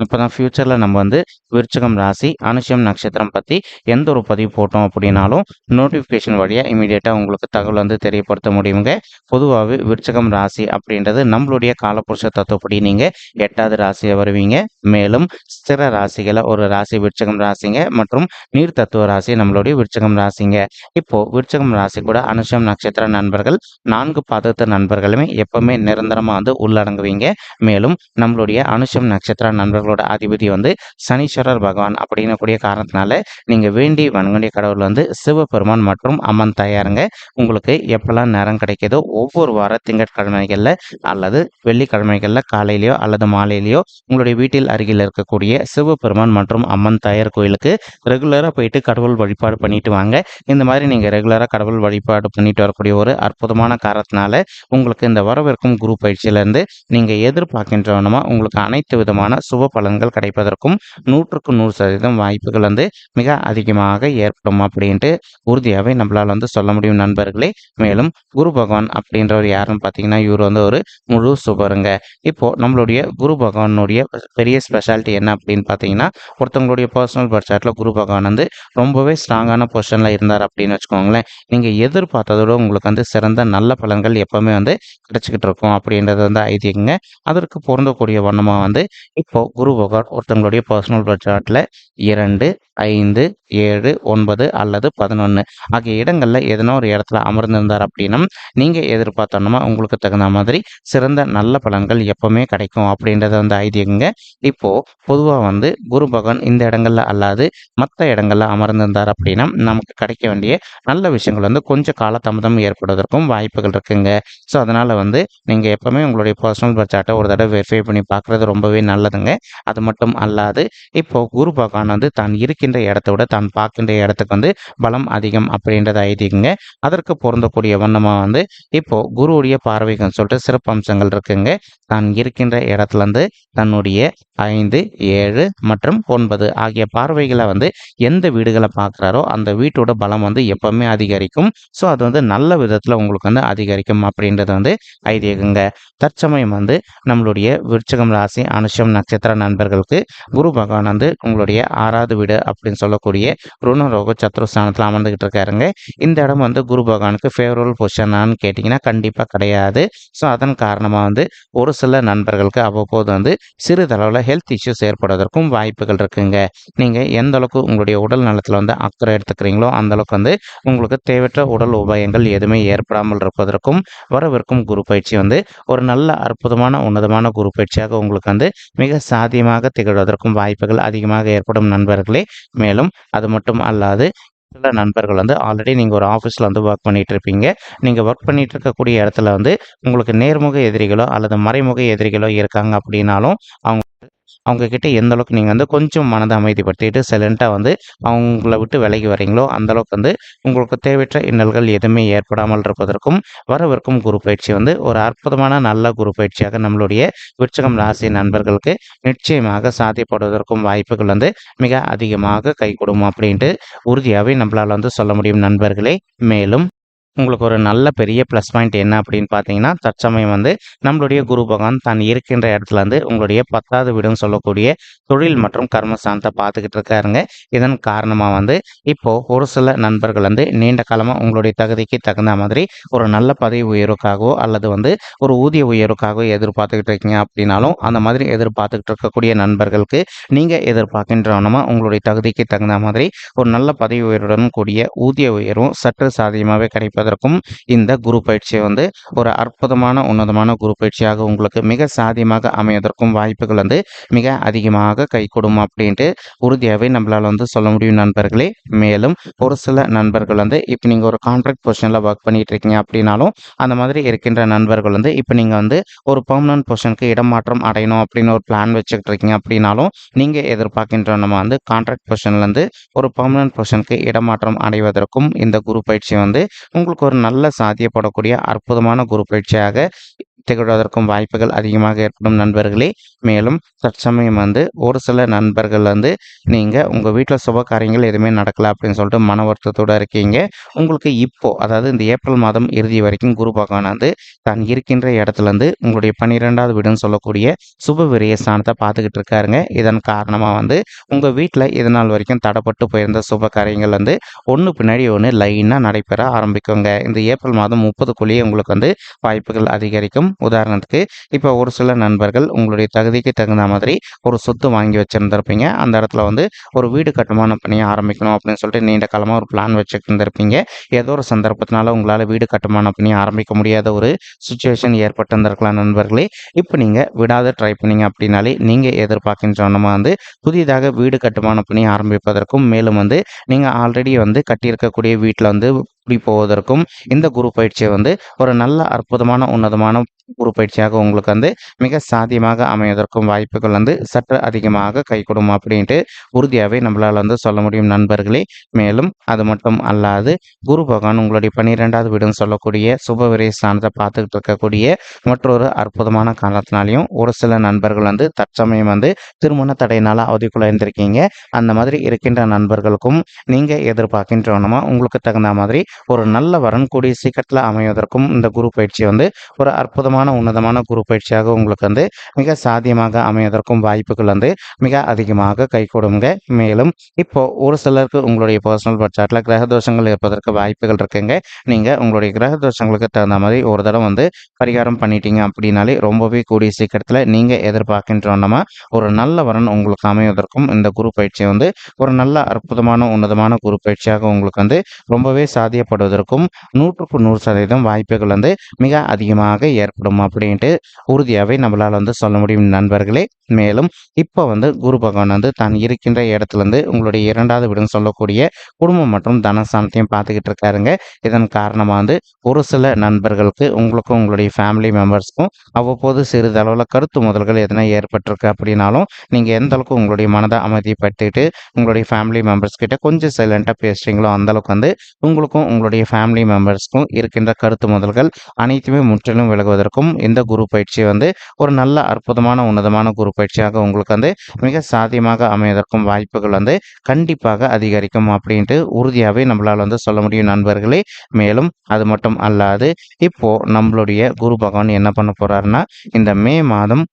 இப்போ தான் ஃப்யூச்சரில் நம்ம வந்து விருச்சகம் ராசி அனுஷம் நட்சத்திரம் பற்றி எந்த ஒரு பதிவு போட்டோம் அப்படின்னாலும் நோட்டிஃபிகேஷன் வழியாக இமீடியட்டாக உங்களுக்கு தகவல் வந்து தெரியப்படுத்த முடியுங்க. பொதுவாகவே விருச்சகம் ராசி அப்படின்றது நம்மளுடைய காலப்புருஷ தத்துவப்படி நீங்கள் எட்டாவது ராசியை வருவீங்க. மேலும் ஸ்திர ராசிகளை ஒரு ராசி விருச்சகம் ராசிங்க மற்றும் நீர் தத்துவ ராசி நம்மளுடைய விருச்சகம் ராசிங்க. இப்போ விருச்சகம் ராசி கூட அனுஷம் நட்சத்திர நண்பர்கள் நான்கு பாதத்து நண்பர்களுமே எப்பவுமே நிரந்தரமாக வந்து உள்ளடங்குவீங்க. மேலும் நம்மளுடைய அனுஷம் நட்சத்திர நண்பர்கள் நண்பர்களோட அதிபதி வந்து சனீஸ்வரர் பகவான் அப்படின்னு கூடிய காரணத்தினால நீங்கள் வேண்டி வணங்கண்டிய கடவுள் வந்து சிவபெருமான் மற்றும் அம்மன் தயாருங்க. உங்களுக்கு எப்பெல்லாம் நேரம் கிடைக்கிதோ ஒவ்வொரு வார திங்கட்கிழமைகளில் அல்லது வெள்ளிக்கிழமைகளில் காலையிலையோ அல்லது மாலையிலையோ உங்களுடைய வீட்டில் அருகில் இருக்கக்கூடிய சிவபெருமான் மற்றும் அம்மன் தயார் கோயிலுக்கு ரெகுலராக போயிட்டு கடவுள் வழிபாடு பண்ணிட்டு வாங்க. இந்த மாதிரி நீங்கள் ரெகுலராக கடவுள் வழிபாடு பண்ணிட்டு வரக்கூடிய ஒரு அற்புதமான காரணத்தினால உங்களுக்கு இந்த வரவிருக்கும் குரு பயிற்சியிலேருந்து நீங்கள் எதிர்பார்க்கின்றவனமா உங்களுக்கு அனைத்து விதமான சுப பலன்கள் கிடைப்பதற்கும் நூற்றுக்கு நூறு சதவீதம் வாய்ப்புகள் வந்து மிக அதிகமாக ஏற்படும் அப்படின்ட்டு உறுதியாகவே நம்மளால் வந்து சொல்ல முடியும் நண்பர்களே. மேலும் குரு பகவான் அப்படின்றவர் யாருன்னு பார்த்தீங்கன்னா இவர் வந்து ஒரு முழு சுபருங்க இப்போது நம்மளுடைய குரு பகவானுடைய பெரிய ஸ்பெஷாலிட்டி என்ன அப்படின்னு பார்த்தீங்கன்னா ஒருத்தவங்களுடைய பர்சனல் பட்ஜெட்டில் குரு பகவான் வந்து ரொம்பவே ஸ்ட்ராங்கான பொசிஷனில் இருந்தார் அப்படின்னு வச்சுக்கோங்களேன். நீங்கள் எதிர்பார்த்ததோட உங்களுக்கு வந்து சிறந்த நல்ல பலன்கள் எப்போவுமே வந்து கிடைச்சிக்கிட்டு இருக்கும் அப்படின்றது வந்து ஐதீகங்க. அதற்கு பொருந்தக்கூடிய வண்ணமாக வந்து இப்போது குரு பகவான் ஒருத்தங்களுடைய பர்சனல் பட்ஜெட்டில் இரண்டு ஐந்து ஏழு ஒன்பது அல்லது பதினொன்று ஆகிய இடங்களில் எதனா ஒரு இடத்துல அமர்ந்திருந்தார் அப்படின்னா நீங்கள் எதிர்பார்த்தோன்னா உங்களுக்கு தகுந்த மாதிரி சிறந்த நல்ல பலன்கள் எப்போவுமே கிடைக்கும் அப்படின்றத வந்து ஐதீகங்க. இப்போது பொதுவாக வந்து குரு பகவான் இந்த இடங்களில் அல்லாது மற்ற இடங்களில் அமர்ந்திருந்தார் அப்படின்னா நமக்கு கிடைக்க வேண்டிய நல்ல விஷயங்கள் வந்து கொஞ்சம் காலதாமதம் ஏற்படுவதற்கும் வாய்ப்புகள் இருக்குங்க. ஸோ அதனால் வந்து நீங்கள் எப்போவுமே உங்களுடைய பர்சனல் பட்ஜெட்டை ஒரு தடவை வெரிஃபை பண்ணி பார்க்குறது ரொம்பவே நல்லதுங்க. அது மட்டும் அல்லாது இப்போ குரு பகவான் வந்து தான் இருக்கின்ற இடத்த விட தான் பார்க்கின்ற இடத்துக்கு வந்து பலம் அதிகம் அப்படின்றது ஐதீகங்க. அதற்கு பொருந்தக்கூடிய வண்ணமாக வந்து இப்போ குருவுடைய பார்வைகள்னு சொல்லிட்டு சிறப்பு அம்சங்கள் இருக்குங்க. தான் இருக்கின்ற இடத்துலேருந்து தன்னுடைய ஐந்து ஏழு மற்றும் ஒன்பது ஆகிய பார்வைகளை வந்து எந்த வீடுகளை பார்க்குறாரோ அந்த வீட்டோட பலம் வந்து எப்பவுமே அதிகரிக்கும். ஸோ அது வந்து நல்ல விதத்தில் உங்களுக்கு வந்து அதிகரிக்கும் அப்படின்றது வந்து ஐதீகங்க. தற்சமயம் வந்து நம்மளுடைய விருச்சகம் ராசி அனுஷம் நட்சத்திர நண்பர்களுக்கு குரு பகவான் வந்து உங்களுடைய ஆறாவது வீடு அப்படின்னு சொல்லக்கூடிய ருணரோக சத்ருஸ்தானத்தில் அமர்ந்துகிட்டு இருக்காருங்க. இந்த இடம் வந்து குரு பகவானுக்கு ஃபேவரபிள் பொசிஷனான்னு கேட்டிங்கன்னா கண்டிப்பாக கிடையாது. ஸோ அதன் காரணமாக வந்து ஒரு சில நண்பர்களுக்கு அவ்வப்போது வந்து சிறிதளவில் ஹெல்த் இஷ்யூஸ் ஏற்படுவதற்கும் வாய்ப்புகள் இருக்குங்க. நீங்கள் எந்த அளவுக்கு உங்களுடைய உடல் நலத்தில் வந்து அக்கறை எடுத்துக்கிறீங்களோ அந்த அளவுக்கு வந்து உங்களுக்கு தேவையற்ற உடல் உபாயங்கள் எதுவுமே ஏற்படாமல் இருப்பதற்கும் வரவிருக்கும் குரு பயிற்சி வந்து ஒரு நல்ல அற்புதமான உன்னதமான குரு பயிற்சியாக உங்களுக்கு வந்து மிக சாதி சாத்தியமாக திகழ்வதற்கும் வாய்ப்புகள் அதிகமாக ஏற்படும் நண்பர்களே. மேலும் அது மட்டும் அல்லாது சில நண்பர்கள் வந்து ஆல்ரெடி நீங்கள் ஒரு ஆஃபீஸில் வந்து ஒர்க் பண்ணிட்டு இருப்பீங்க நீங்கள் ஒர்க் பண்ணிட்டு இருக்கக்கூடிய இடத்துல வந்து உங்களுக்கு நேர்முக எதிரிகளோ அல்லது மறைமுக எதிரிகளோ இருக்காங்க அப்படின்னாலும் அவங்க அவங்கக்கிட்ட எந்த அளவுக்கு நீங்கள் வந்து கொஞ்சம் மனதை அமைதிப்படுத்திட்டு சைலண்ட்டாக வந்து அவங்கள விட்டு விலகி வரீங்களோ அந்த அளவுக்கு வந்து உங்களுக்கு தேவையற்ற இன்னல்கள் எதுவுமே ஏற்படாமல் இருப்பதற்கும் வரவிருக்கும் குரு பயிற்சி வந்து ஒரு அற்புதமான நல்ல குரு பயிற்சியாக நம்மளுடைய விருச்சகம் ராசி நண்பர்களுக்கு நிச்சயமாக சாத்தியப்படுவதற்கும் வாய்ப்புகள் வந்து மிக அதிகமாக கைகூடும் அப்படின்ட்டு உறுதியாகவே நம்மளால் வந்து சொல்ல முடியும் நண்பர்களே. மேலும் உங்களுக்கு ஒரு நல்ல பெரிய ப்ளஸ் பாயிண்ட் என்ன அப்படின்னு பார்த்தீங்கன்னா தற்சமயம் வந்து நம்மளுடைய குரு பகவான் தான் இருக்கின்ற இடத்துல இருந்து உங்களுடைய பத்தாவது வீடுன்னு சொல்லக்கூடிய தொழில் மற்றும் கர்மஸ்தானத்தை பார்த்துக்கிட்டு இருக்காருங்க. இதன் காரணமாக வந்து இப்போது ஒரு சில நண்பர்கள் வந்து நீண்ட காலமாக உங்களுடைய தகுதிக்கு தகுந்த மாதிரி ஒரு நல்ல பதவி உயர்வுக்காகவோ அல்லது வந்து ஒரு ஊதிய உயர்வுக்காகவோ எதிர்பார்த்துக்கிட்டு இருக்கீங்க அப்படின்னாலும் அந்த மாதிரி எதிர்பார்த்துக்கிட்டு இருக்கக்கூடிய நண்பர்களுக்கு நீங்கள் எதிர்பார்க்கின்றவனமா உங்களுடைய தகுதிக்கு தகுந்த மாதிரி ஒரு நல்ல பதவி உயர்வுடன் கூடிய ஊதிய உயர்வும் சற்று சாதியமாகவே கிடைப்பது அமைப்பதற்கும் இந்த குரு பயிற்சி வந்து ஒரு அற்புதமான உன்னதமான குரு பயிற்சியாக உங்களுக்கு மிக சாதியமாக அமையதற்கும் வாய்ப்புகள் வந்து மிக அதிகமாக கைகூடும் அப்படின்ட்டு உறுதியாகவே நம்மளால் வந்து சொல்ல முடியும் நண்பர்களே. மேலும் ஒரு சில நண்பர்கள் வந்து இப்போ நீங்கள் ஒரு கான்ட்ராக்ட் பொசிஷனில் ஒர்க் பண்ணிட்டு இருக்கீங்க அப்படின்னாலும் அந்த மாதிரி இருக்கின்ற நண்பர்கள் வந்து இப்போ நீங்கள் வந்து ஒரு பர்மனன்ட் பொசிஷனுக்கு இடமாற்றம் அடையணும் அப்படின்னு ஒரு பிளான் வச்சுக்கிட்டு இருக்கீங்க அப்படின்னாலும் நீங்கள் எதிர்பார்க்கின்ற நம்ம வந்து கான்ட்ராக்ட் பொசிஷன்லேருந்து ஒரு பர்மனன்ட் பொசிஷனுக்கு இடமாற்றம் அடைவதற்கும் இந்த குரு பயிற்சி வந்து உங்களுக்கு ஒரு நல்ல சாத்தியப்படக்கூடிய அற்புதமான குரு பயிற்சியாக திகழ்வதற்கும் வாய்ப்புகள் அதிகமாக ஏற்படும் நண்பர்களே. மேலும் தற்சமயம் வந்து ஒரு சில நண்பர்கள் வந்து நீங்கள் உங்கள் வீட்டில் சுப காரியங்கள் எதுவுமே நடக்கலை அப்படின்னு சொல்லிட்டு மன வருத்தத்தோடு இருக்கீங்க. உங்களுக்கு இப்போது அதாவது இந்த ஏப்ரல் மாதம் இறுதி வரைக்கும் குரு பகவான் வந்து தான் இருக்கின்ற இடத்துலேருந்து உங்களுடைய பன்னிரெண்டாவது வீடுன்னு சொல்லக்கூடிய சுப விரிய ஸ்தானத்தை பார்த்துக்கிட்டு இருக்காருங்க. இதன் காரணமாக வந்து உங்கள் வீட்டில் இதனால் வரைக்கும் தடப்பட்டு போயிருந்த சுப காரியங்கள் வந்து ஒன்று பின்னாடி ஒன்று லைனாக நடைபெற ஆரம்பிக்குங்க. இந்த ஏப்ரல் மாதம் முப்பதுக்குள்ளேயே உங்களுக்கு வந்து வாய்ப்புகள் அதிகரிக்கும். உதாரணத்துக்கு இப்போ ஒரு சில நண்பர்கள் உங்களுடைய தகுதிக்கு தகுந்த மாதிரி ஒரு சொத்து வாங்கி வச்சுருந்துருப்பீங்க. அந்த இடத்துல வந்து ஒரு வீடு கட்டுமான பணியை ஆரம்பிக்கணும் அப்படின்னு சொல்லிட்டு நீண்ட காலமாக ஒரு பிளான் வச்சுருந்துருப்பீங்க. ஏதோ ஒரு சந்தர்ப்பத்தினால உங்களால் வீடு கட்டுமான பணியை ஆரம்பிக்க முடியாத ஒரு சுச்சுவேஷன் ஏற்பட்டிருந்திருக்கலாம் நண்பர்களே. இப்போ நீங்கள் விடாத ட்ரை பண்ணீங்க அப்படின்னாலே நீங்கள் எதிர்பார்க்கின்ற நம்ம வந்து புதிதாக வீடு கட்டுமான பணி ஆரம்பிப்பதற்கும் மேலும் வந்து நீங்கள் ஆல்ரெடி வந்து கட்டியிருக்கக்கூடிய வீட்டில் வந்து கூடி போவதற்கும் இந்த குரு பயிற்சியை வந்து ஒரு நல்ல அற்புதமான உன்னதமான குரு பயிற்சியாக உங்களுக்கு வந்து மிக சாத்தியமாக அமைவதற்கும் வாய்ப்புகள் வந்து சற்று அதிகமாக கைகூடும் அப்படின்ட்டு உறுதியாகவே நம்மளால் வந்து சொல்ல முடியும் நண்பர்களே. மேலும் அது மட்டும் அல்லாது குரு பகவான் உங்களுடைய பன்னிரெண்டாவது வீடுன்னு சொல்லக்கூடிய சுபவிரை ஸ்தானத்தை பார்த்துக்கிட்டு இருக்கக்கூடிய மற்றொரு அற்புதமான காலத்தினாலையும் ஒரு சில நண்பர்கள் வந்து தற்சமயம் வந்து திருமண தடையினால் அவதிக்குள்ள இருந்திருக்கீங்க அந்த மாதிரி இருக்கின்ற நண்பர்களுக்கும் நீங்கள் எதிர்பார்க்கின்றவனமா உங்களுக்கு தகுந்த மாதிரி ஒரு நல்ல வரன் கூடிய சீக்கிரத்தில் அமைவதற்கும் இந்த குரு பயிற்சி வந்து ஒரு அற்புதமான உன்னதமான குரு பயிற்சியாக உங்களுக்கு வந்து மிக சாத்தியமாக அமைவதற்கும் வாய்ப்புகள் வந்து மிக அதிகமாக கை கொடுங்க மேலும் இப்போ ஒரு சிலருக்கு உங்களுடைய பர்சனல் பட்ஜெட்டில் கிரக தோஷங்கள் இருப்பதற்கு வாய்ப்புகள் இருக்குங்க. நீங்கள் உங்களுடைய கிரக தோஷங்களுக்கு தகுந்த மாதிரி ஒரு தடவை வந்து பரிகாரம் பண்ணிட்டீங்க அப்படின்னாலே ரொம்பவே கூடிய சீக்கிரத்தில் நீங்கள் எதிர்பார்க்கின்றோன்னா ஒரு நல்ல வரன் உங்களுக்கு அமைவதற்கும் இந்த குரு பயிற்சி வந்து ஒரு நல்ல அற்புதமான உன்னதமான குரு பயிற்சியாக உங்களுக்கு வந்து ரொம்பவே செய்யப்படுவதற்கும் நூற்றுக்கு நூறு சதவீதம் வாய்ப்புகள் வந்து மிக அதிகமாக ஏற்படும் அப்படின்ட்டு உறுதியாகவே நம்மளால் வந்து சொல்ல முடியும் நண்பர்களே. மேலும் இப்போ வந்து குரு பகவான் வந்து தான் இருக்கின்ற இடத்துலேருந்து உங்களுடைய இரண்டாவது வீடுன்னு சொல்லக்கூடிய குடும்பம் மற்றும் தனஸ்தானத்தையும் பார்த்துக்கிட்டு இருக்காருங்க. இதன் காரணமாக வந்து ஒரு சில நண்பர்களுக்கு உங்களுக்கும் உங்களுடைய ஃபேமிலி மெம்பர்ஸ்க்கும் அவ்வப்போது சிறிதளவில் கருத்து முதல்கள் எதனா ஏற்பட்டிருக்கு அப்படின்னாலும் நீங்கள் எந்த அளவுக்கு உங்களுடைய மனதை அமைதிப்படுத்திட்டு உங்களுடைய ஃபேமிலி மெம்பர்ஸ் கிட்ட கொஞ்சம் சைலண்ட்டாக பேசுகிறீங்களோ அந்தளவுக்கு வந்து உங்களுக்கும் உங்களுடைய ஃபேமிலி மெம்பர்ஸ்க்கும் இருக்கின்ற கருத்து முதல்கள் அனைத்துமே முற்றிலும் விலகுவதற்கும் இந்த குரு பயிற்சி வந்து ஒரு நல்ல அற்புதமான உன்னதமான குரு பயிற்சியாக உங்களுக்கு வந்து மிக சாத்தியமாக அமைவதற்கும் வாய்ப்புகள் வந்து கண்டிப்பாக அதிகரிக்கும் அப்படின்ட்டு உறுதியாகவே நம்மளால் வந்து சொல்ல முடியும் நண்பர்களே. மேலும் அது மட்டும் அல்லாது இப்போ நம்மளுடைய குரு பகவான் என்ன பண்ண போறாருன்னா இந்த மே மாதம்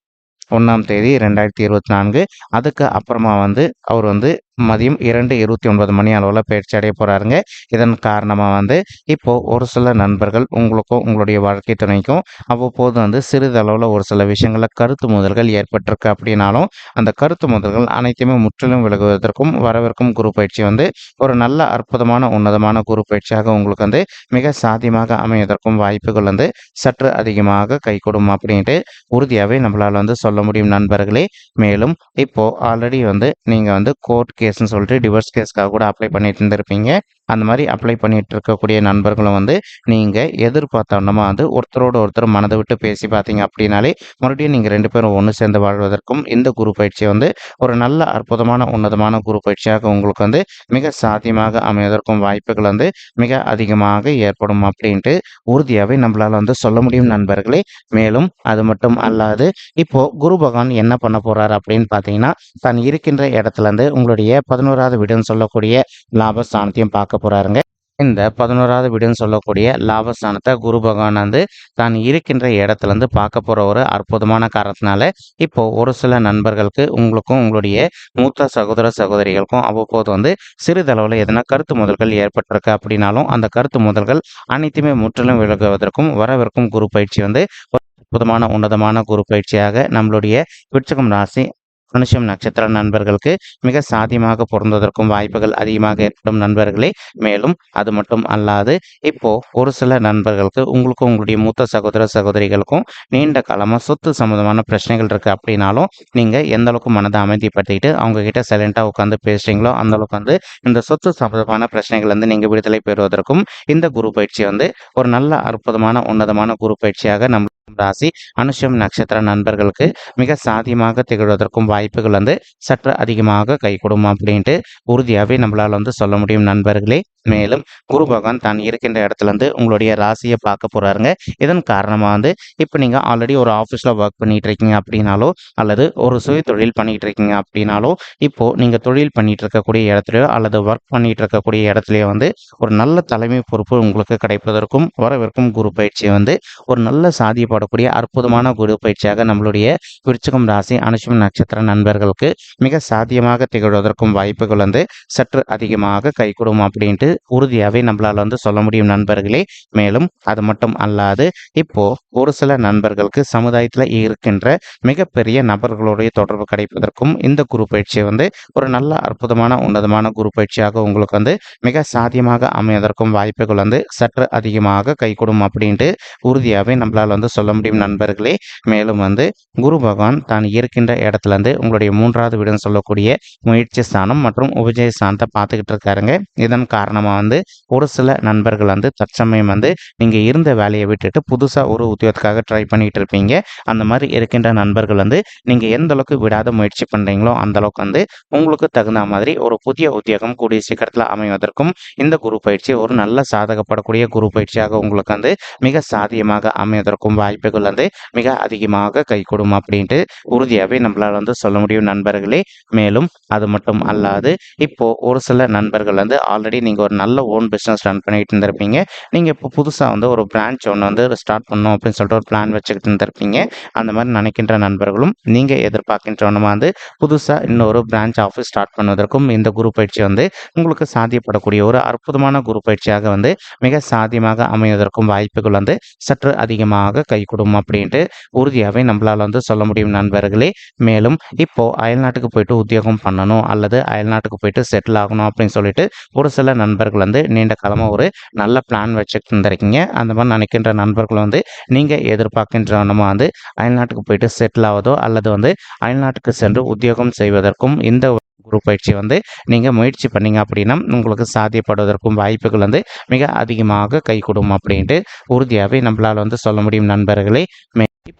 ஒன்றாம் தேதி ரெண்டாயிரத்தி இருபத்தி நான்கு அதுக்கு அப்புறமா வந்து அவர் வந்து மதியம் இரண்டு இருபத்தி ஒன்பது மணி அளவில் பயிற்சி அடைய போகிறாருங்க இதன் காரணமாக வந்து இப்போது ஒரு சில நண்பர்கள் உங்களுக்கும் உங்களுடைய வாழ்க்கை துணைக்கும் அவ்வப்போது வந்து சிறிதளவில் ஒரு சில விஷயங்களில் கருத்து முதல்கள் ஏற்பட்டிருக்கு அப்படின்னாலும் அந்த கருத்து முதல்கள் அனைத்துமே முற்றிலும் விலகுவதற்கும் வரவிருக்கும் குரு பயிற்சி வந்து ஒரு நல்ல அற்புதமான உன்னதமான குரு பயிற்சியாக உங்களுக்கு வந்து மிக சாத்தியமாக அமைவதற்கும் வாய்ப்புகள் வந்து சற்று அதிகமாக கைகூடும் அப்படின்ட்டு உறுதியாகவே நம்மளால் வந்து சொல்ல முடியும் நண்பர்களே. மேலும் இப்போது ஆல்ரெடி வந்து நீங்கள் வந்து கோர்ட் கேஸ்ன்னு சொல்லிட்டு டிவோர்ஸ் கேஸ்க்காக கூட அப்ளை பண்ணிட்டு இருந்திருப்பீங்க. அந்த மாதிரி அப்ளை பண்ணிட்டு இருக்கக்கூடிய நண்பர்களும் வந்து நீங்கள் எதிர்பார்த்தோன்னா வந்து ஒருத்தரோட ஒருத்தர் மனதை விட்டு பேசி பார்த்தீங்க அப்படின்னாலே மறுபடியும் நீங்கள் ரெண்டு பேரும் ஒன்று சேர்ந்து வாழ்வதற்கும் இந்த குரு பயிற்சி வந்து ஒரு நல்ல அற்புதமான உன்னதமான குரு பயிற்சியாக உங்களுக்கு வந்து மிக சாத்தியமாக அமைவதற்கும் வாய்ப்புகள் வந்து மிக அதிகமாக ஏற்படும் அப்படின்ட்டு உறுதியாகவே நம்மளால் வந்து சொல்ல முடியும் நண்பர்களே. மேலும் அது மட்டும் அல்லாது இப்போ குரு பகவான் என்ன பண்ண போறாரு அப்படின்னு பார்த்தீங்கன்னா தான் இருக்கின்ற இடத்துல இருந்து உங்களுடைய பதினோராவது வீடுன்னு சொல்லக்கூடிய லாபஸ்தானத்தையும் பார்க்க போறாருங்க. இந்த பதினோராவது வீடுன்னு சொல்லக்கூடிய லாபஸ்தானத்தை குரு பகவான் வந்து தான் இருக்கின்ற இடத்துல இருந்து பார்க்க போகிற ஒரு அற்புதமான காரணத்தினால இப்போ ஒரு சில நண்பர்களுக்கு உங்களுக்கும் உங்களுடைய மூத்த சகோதர சகோதரிகளுக்கும் அவ்வப்போது வந்து சிறிதளவில் எதனா கருத்து முதல்கள் ஏற்பட்டிருக்கு அப்படின்னாலும் அந்த கருத்து முதல்கள் அனைத்துமே முற்றிலும் விலகுவதற்கும் வரவிருக்கும் குரு பயிற்சி வந்து ஒரு அற்புதமான உன்னதமான குரு பயிற்சியாக நம்மளுடைய விருச்சகம் ராசி அனுஷம் நட்சத்திர நண்பர்களுக்கு மிக சாத்தியமாக பொருந்துவதற்கும் வாய்ப்புகள் அதிகமாக ஏற்படும் நண்பர்களே. மேலும் அது மட்டும் அல்லாது இப்போ ஒரு சில நண்பர்களுக்கு உங்களுக்கும் உங்களுடைய மூத்த சகோதர சகோதரிகளுக்கும் நீண்ட காலமாக சொத்து சம்மந்தமான பிரச்சனைகள் இருக்குது அப்படின்னாலும் நீங்கள் எந்த அளவுக்கு மனதை அமைதிப்படுத்திக்கிட்டு அவங்க கிட்ட சைலண்டாக உட்காந்து பேசுகிறீங்களோ அந்த அளவுக்கு வந்து இந்த சொத்து சம்மந்தமான பிரச்சனைகள் வந்து நீங்கள் விடுதலை பெறுவதற்கும் இந்த குரு பயிற்சி வந்து ஒரு நல்ல அற்புதமான உன்னதமான குரு பயிற்சியாக நம்ம ராசி அனுஷம் நட்சத்திர நண்பர்களுக்கு மிக சாத்தியமாக திகழ்வதற்கும் வாய்ப்புகள் வந்து சற்று அதிகமாக கைகூடும் அப்படின்ட்டு உறுதியாகவே நம்மளால் வந்து சொல்ல முடியும் நண்பர்களே. மேலும் குரு பகவான் தான் இருக்கின்ற இடத்துல இருந்து உங்களுடைய ராசியை பார்க்க போகிறாருங்க இதன் காரணமாக வந்து இப்போ நீங்கள் ஆல்ரெடி ஒரு ஆஃபீஸில் ஒர்க் பண்ணிகிட்டு இருக்கீங்க அப்படின்னாலோ அல்லது ஒரு சுய தொழில் பண்ணிட்டு இருக்கீங்க அப்படின்னாலோ இப்போது நீங்கள் தொழில் பண்ணிகிட்டு இருக்கக்கூடிய இடத்துலையோ அல்லது ஒர்க் பண்ணிகிட்டு இருக்கக்கூடிய இடத்துலையோ வந்து ஒரு நல்ல தலைமை பொறுப்பு உங்களுக்கு கிடைப்பதற்கும் வரவிருக்கும் குரு பயிற்சி வந்து ஒரு நல்ல சாதியப்படக்கூடிய அற்புதமான குரு பயிற்சியாக நம்மளுடைய விருச்சகம் ராசி அனுஷம் நட்சத்திர நண்பர்களுக்கு மிக சாத்தியமாக திகழ்வதற்கும் வாய்ப்புகள் வந்து சற்று அதிகமாக கைகூடும் அப்படின்ட்டு உறுதியாகவே நம்மளால் வந்து சொல்ல முடியும் நண்பர்களே. மேலும் அது மட்டும் அல்லாது இப்போ ஒரு சில நண்பர்களுக்கு சமுதாயத்தில் இருக்கின்ற மிகப்பெரிய நபர்களுடைய தொடர்பு கிடைப்பதற்கும் இந்த குரு பயிற்சி வந்து ஒரு நல்ல அற்புதமான உன்னதமான குரு பயிற்சியாக உங்களுக்கு வந்து மிக சாத்தியமாக அமைவதற்கும் வாய்ப்புகள் வந்து சற்று அதிகமாக கைகூடும் அப்படின்ட்டு உறுதியாகவே நம்மளால் வந்து சொல்ல முடியும் நண்பர்களே. மேலும் வந்து குரு பகவான் தான் இருக்கின்ற இடத்துல இருந்து உங்களுடைய மூன்றாவது வீடுன்னு சொல்லக்கூடிய முயற்சி ஸ்தானம் மற்றும் உபஜய ஸ்தானத்தை பார்த்துக்கிட்டு இருக்காருங்க. இதன் காரணம் காரணமாக வந்து ஒரு சில நண்பர்கள் வந்து தற்சமயம் வந்து நீங்கள் இருந்த வேலையை விட்டுட்டு புதுசாக ஒரு உத்தியோகத்துக்காக ட்ரை பண்ணிட்டு இருப்பீங்க. அந்த மாதிரி இருக்கின்ற நண்பர்கள் வந்து நீங்கள் எந்த அளவுக்கு விடாத முயற்சி பண்ணுறீங்களோ அந்த அளவுக்கு வந்து உங்களுக்கு தகுந்த மாதிரி ஒரு புதிய உத்தியோகம் கூடிய சீக்கிரத்தில் அமைவதற்கும் இந்த குரு பயிற்சி ஒரு நல்ல சாதகப்படக்கூடிய குரு பயிற்சியாக உங்களுக்கு வந்து மிக சாதியமாக அமைவதற்கும் வாய்ப்புகள் வந்து மிக அதிகமாக கைகூடும் அப்படின்ட்டு உறுதியாகவே நம்மளால் வந்து சொல்ல முடியும் நண்பர்களே. மேலும் அது மட்டும் அல்லாது இப்போ ஒரு சில நண்பர்கள் வந்து ஆல்ரெடி நீங்கள் ஒரு நல்ல ஓன் பிஸ்னஸ் ரன் பண்ணிட்டு இருந்திருப்பீங்க. நீங்கள் இப்போ புதுசாக வந்து ஒரு பிரான்ச் ஒன்று வந்து ஸ்டார்ட் பண்ணணும் அப்படின்னு சொல்லிட்டு ஒரு பிளான் வச்சுக்கிட்டு இருந்திருப்பீங்க. அந்த மாதிரி நினைக்கின்ற நண்பர்களும் நீங்கள் எதிர்பார்க்கின்றவனமா வந்து புதுசாக இன்னொரு பிரான்ச் ஆஃபீஸ் ஸ்டார்ட் பண்ணுவதற்கும் இந்த குரு பயிற்சி வந்து உங்களுக்கு சாத்தியப்படக்கூடிய ஒரு அற்புதமான குரு பயிற்சியாக வந்து மிக சாத்தியமாக அமைவதற்கும் வாய்ப்புகள் வந்து சற்று அதிகமாக கைகூடும் அப்படின்ட்டு உறுதியாகவே நம்மளால் வந்து சொல்ல முடியும் நண்பர்களே. மேலும் இப்போது அயல்நாட்டுக்கு போயிட்டு உத்தியோகம் பண்ணணும் அல்லது அயல்நாட்டுக்கு போயிட்டு செட்டில் ஆகணும் அப்படின்னு சொல்லிட்டு ஒரு சில நண்பர்கள் வந்து நீண்ட காலமாக ஒரு நல்ல பிளான் வச்சுட்டு இருந்திருக்கீங்க அந்த மாதிரி நினைக்கின்ற நண்பர்கள் வந்து நீங்கள் எதிர்பார்க்கின்றவனமாக வந்து அயல்நாட்டுக்கு போயிட்டு செட்டில் ஆவதோ அல்லது வந்து அயல்நாட்டுக்கு சென்று உத்தியோகம் செய்வதற்கும் இந்த குரு பயிற்சி வந்து நீங்கள் முயற்சி பண்ணீங்க அப்படின்னா உங்களுக்கு சாத்தியப்படுவதற்கும் வாய்ப்புகள் வந்து மிக அதிகமாக கை கொடுக்கும் அப்படின்ட்டு உறுதியாகவே நம்மளால் வந்து சொல்ல முடியும் நண்பர்களே. மே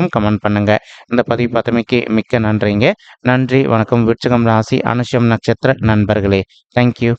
மற்றும் கமெண்ட் பண்ணுங்கள் இந்த பதிவு பார்த்தமைக்கு மிக்க நன்றிங்க. நன்றி வணக்கம் விருச்சகம் ராசி அனுஷம் நட்சத்திர நண்பர்களே. தேங்க்யூ